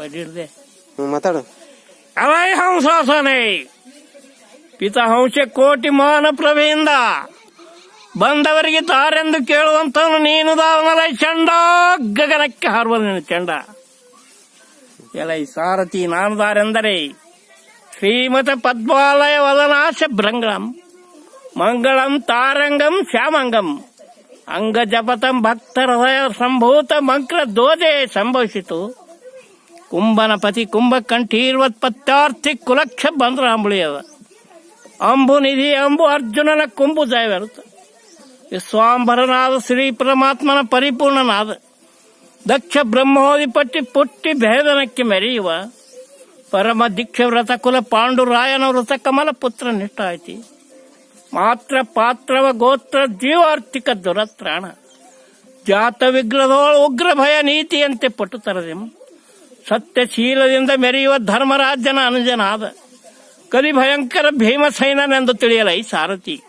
ಬಡಿರ್ದೆ ಹ್ಮ್ ಮಾತಾಡು. ಅವೈ ಹಂಸಾಸನೆ. ಪಿತಹಂಸ ಕೋಟಿ ಮಾನ ಪ್ರಭೆಯಿಂದ ಬಂದವರಿಗೆ ತಾರೆಂದು ಕೇಳುವಂತವನು ನೀನು ದಾವನಲ ಚಂಡ. ಗಗನಕ್ಕೆ ಹಾರುವ ನಿನ್ನ ಚಂಡ. ಎಲೈ ಸಾರಥಿ ನಾನು ದಾರೆಂದರೆ ಶ್ರೀಮತ ಪದ್ಮಾಲಯ ವದನಾಶ ಭೃಂಗಂ. ಮಂಗಳಂ ತಾರಂಗಂ ಶ್ಯಾಮಂಗಂ. ಅಂಗ ಜಪತಂ ಭಕ್ತ ಹೃದಯ ಸಂಭೂತ ಮಂಕ್ರ ದೋಜೆ ಸಂಭವಿಸಿತು. ಕುಂಭನ ಪತಿ ಕುಂಭಕಂಠೀರ್ವತ್ಪತ್ತಾರ್ಥಿ ಕುಲಕ್ಷ ಬಂದ್ರ ಅಂಬುಳಿಯವ ಅಂಬು ನಿಧಿ ಅಂಬು ಅರ್ಜುನನ ಕುಂಬು ಜಯವೆರುತ ವಿಶ್ವಾಂಬರನಾದ ಶ್ರೀ ಪರಮಾತ್ಮನ ಪರಿಪೂರ್ಣನಾದ. ದಕ್ಷ ಬ್ರಹ್ಮೋದಿಪಟ್ಟಿ ಪುಟ್ಟಿ ಭೇದನಕ್ಕೆ ಮೆರೆಯುವ. ಪರಮ ದೀಕ್ಷ ವ್ರತ ಕುಲ ಪಾಂಡುರಾಯನ ವೃತ ಕಮಲ ಪುತ್ರ ಐತಿ ಮಾತ್ರ ಪಾತ್ರವ ಗೋತ್ರ ಜೀವಾರ್ಥಿಕ ದುರತ್ರಾಣ. ಜಾತ ವಿಗ್ರಹದೊಳ ಉಗ್ರ ಭಯ ನೀತಿಯಂತೆ ಪಟು ತರದೆಂ ಸತ್ಯಶೀಲದಿಂದ ಮೆರೆಯುವ ಧರ್ಮರಾಜನ ಅನುಜನಾದ ಕಲಿ ಭಯಂಕರ ಭೀಮಸೈನನೆಂದು ತಿಳಿಯಲೈ ಸಾರಥಿ.